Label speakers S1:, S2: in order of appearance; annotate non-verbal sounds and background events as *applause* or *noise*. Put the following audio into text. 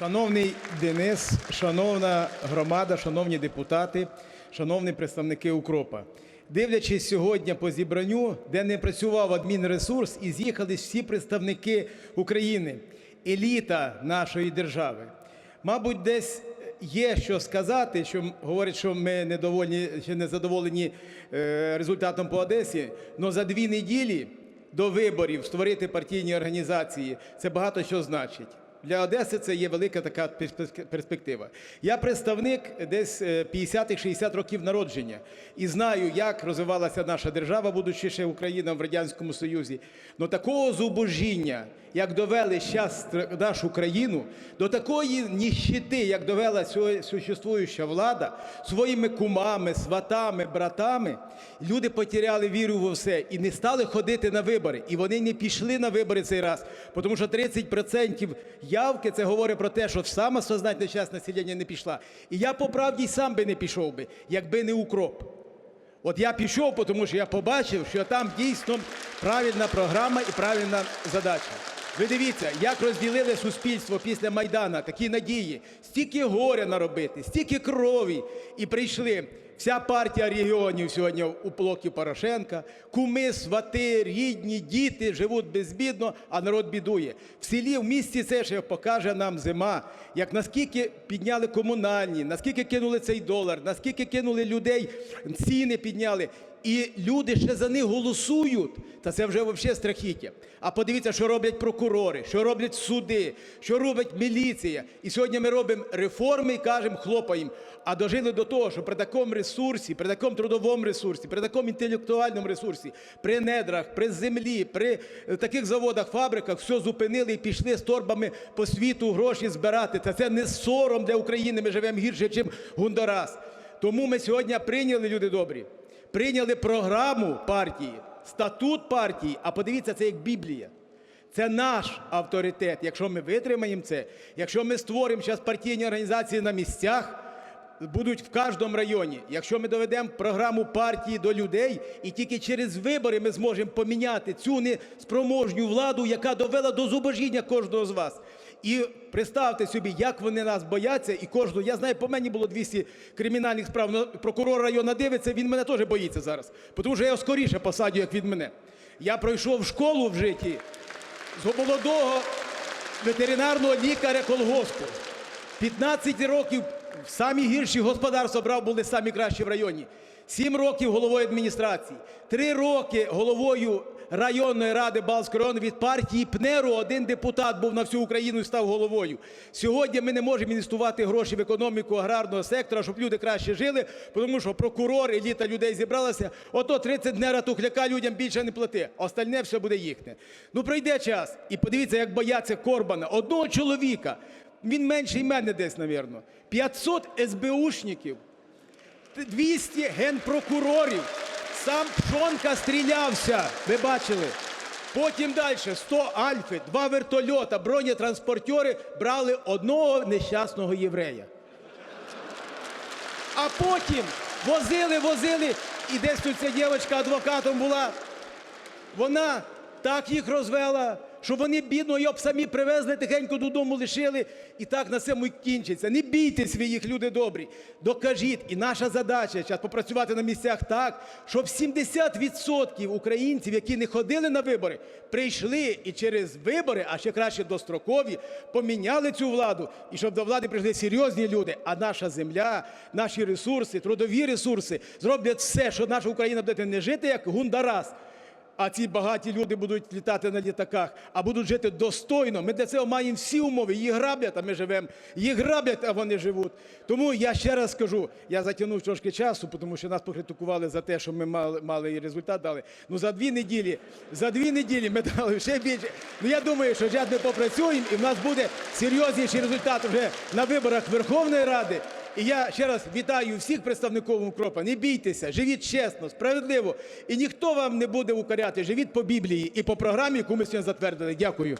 S1: Шановний Денис, шановна громада, шановні депутати, шановні представники Укропа. Дивлячись сьогодні по зібранню, де не працював адмінресурс, і з'їхались всі представники України, еліта нашої держави. Мабуть, десь є що сказати, що говорять, що ми недовольні чи не задоволені е, результатом по Одесі. але за дві неділі до виборів створити партійні організації це багато що значить. Для Одеси це є велика така перспек- перспектива. Я представник десь е, 50-60 років народження і знаю, як розвивалася наша держава, будучи ще Україна в Радянському Союзі. Но такого зубожіння, як довели зараз нашу країну, до такої ніщити, як довела существуюча влада своїми кумами, сватами, братами, люди потеряли віру во все і не стали ходити на вибори. І вони не пішли на вибори цей раз, тому що 30% явки це говорить про те, що саме сознательна часть населення не пішла. І я по правді сам би не пішов би, якби не укроп. От я пішов, тому що я побачив, що там дійсно правильна програма і правильна задача. Ви дивіться, як розділили суспільство після Майдана, такі надії, стільки горя наробити, стільки крові. І прийшли вся партія регіонів сьогодні у блокі Порошенка, куми, свати, рідні, діти живуть безбідно, а народ бідує. В селі, в місті це ще покаже нам зима, як наскільки підняли комунальні, наскільки кинули цей долар, наскільки кинули людей, ціни підняли. І люди ще за них голосують. Та це вже взагалі страхіття. А подивіться, що роблять прокурори, що роблять суди, що робить міліція. І сьогодні ми робимо реформи і кажемо, хлопаємо. А дожили до того, що при такому при такому трудовому ресурсі, при такому інтелектуальному ресурсі, при недрах, при землі, при е, таких заводах, фабриках, все зупинили і пішли з торбами по світу гроші збирати. Та це не сором для України. Ми живемо гірше, ніж Гундурас. Тому ми сьогодні прийняли, люди добрі, прийняли програму партії, статут партії, а подивіться, це як Біблія. Це наш авторитет. Якщо ми витримаємо це, якщо ми створимо зараз партійні організації на місцях, будуть в кожному районі. Якщо ми доведемо програму партії до людей, і тільки через вибори ми зможемо поміняти цю неспроможню владу, яка довела до зубожіння кожного з вас. І представте собі, як вони нас бояться, і кожного. Я знаю, по мені було 200 кримінальних справ. Прокурор району дивиться, він мене теж боїться зараз. Тому що я його скоріше посадю, як від мене. Я пройшов школу в житті з молодого ветеринарного лікаря колгоспу. 15 років самі гірші господарства брав, були самі кращі в районі. 7 років головою адміністрації, 3 роки головою районної ради Балтського району від партії ПНЕРу один депутат був на всю Україну і став головою. Сьогодні ми не можемо інвестувати гроші в економіку аграрного сектора, щоб люди краще жили, тому що прокурор, еліта людей зібралася. Ото 30 днера тухляка людям більше не плати. Остальне все буде їхнє. Ну пройде час. І подивіться, як бояться Корбана. Одного чоловіка. Він менший мене десь, навірно. 500 СБУшників. 200 генпрокурорів. Сам Пшонка стрілявся. Ви бачили? Потім далі 100 альфи, два вертольота, бронетранспортери брали одного нещасного єврея. А потім возили, возили, і десь тут ця дівчинка адвокатом була. Вона так їх розвела, що вони бідно його самі привезли, тихенько додому лишили, і так на цьому й кінчиться. Не бійтесь своїх, люди добрі. Докажіть. І наша задача зараз попрацювати на місцях так, щоб 70% українців, які не ходили на вибори, прийшли і через вибори, а ще краще дострокові, поміняли цю владу, і щоб до влади прийшли серйозні люди. А наша земля, наші ресурси, трудові ресурси зроблять все, що наша Україна буде не жити як гундарас. А ці багаті люди будуть літати на літаках, а будуть жити достойно. Ми для цього маємо всі умови. Їх граблять, а ми живемо. Їх граблять, а вони живуть. Тому я ще раз скажу, я затягнув трошки часу, тому що нас покритикували за те, що ми мали, мали і результат дали. Ну за дві неділі, за дві неділі ми *laughs* дали ще більше. Ну я думаю, що зараз ми попрацюємо, і в нас буде серйозніший результат вже на виборах Верховної Ради. І я ще раз вітаю всіх представників укропа. Не бійтеся, живіть чесно, справедливо. І ніхто вам не буде укоряти. Живіть по Біблії і по програмі, яку ми сьогодні затвердили. Дякую.